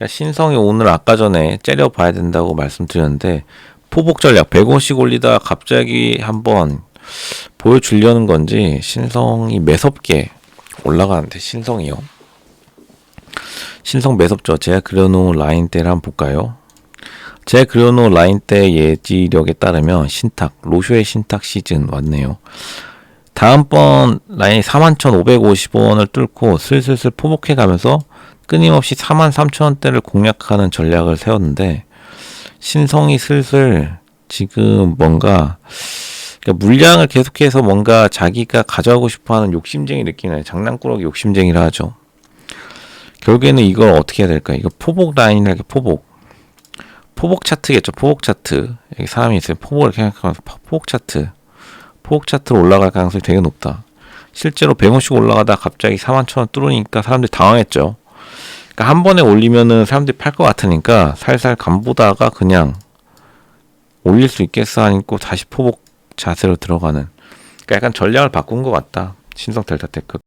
그러니까 신성이 오늘 아까 전에 째려봐야 된다고 말씀드렸는데 포복 전략 100원씩 올리다 갑자기 한번 보여주려는 건지 신성이 매섭게 올라가는데 신성이요. 신성 매섭죠. 제가 그려놓은 라인대를 한번 볼까요? 제가 그려놓은 라인대 예지력에 따르면 신탁, 로쇼의 신탁 시즌 왔네요. 다음번 라인이 41,550원을 뚫고 슬슬슬 포복해 가면서 끊임없이 43,000원대를 공략하는 전략을 세웠는데 신성이 슬슬 지금 뭔가 그러니까 물량을 계속해서 뭔가 자기가 가져가고 싶어하는 욕심쟁이 느낌이 장난꾸러기 욕심쟁이라 하죠. 결국에는 이걸 어떻게 해야 될까? 이거 포복 라인이라 게 포복. 포복 차트겠죠. 포복 차트. 여기 사람이 있어요. 포복을 생각하면 포복 차트. 포복 차트로 올라갈 가능성이 되게 높다. 실제로 100원씩 올라가다 갑자기 41,000원 뚫으니까 사람들이 당황했죠. 그러니까 한 번에 올리면은 사람들이 팔 것 같으니까 살살 간보다가 그냥 올릴 수 있겠어 하니까 다시 포복 자세로 들어가는. 그러니까 약간 전략을 바꾼 것 같다. 신성 델타 테크.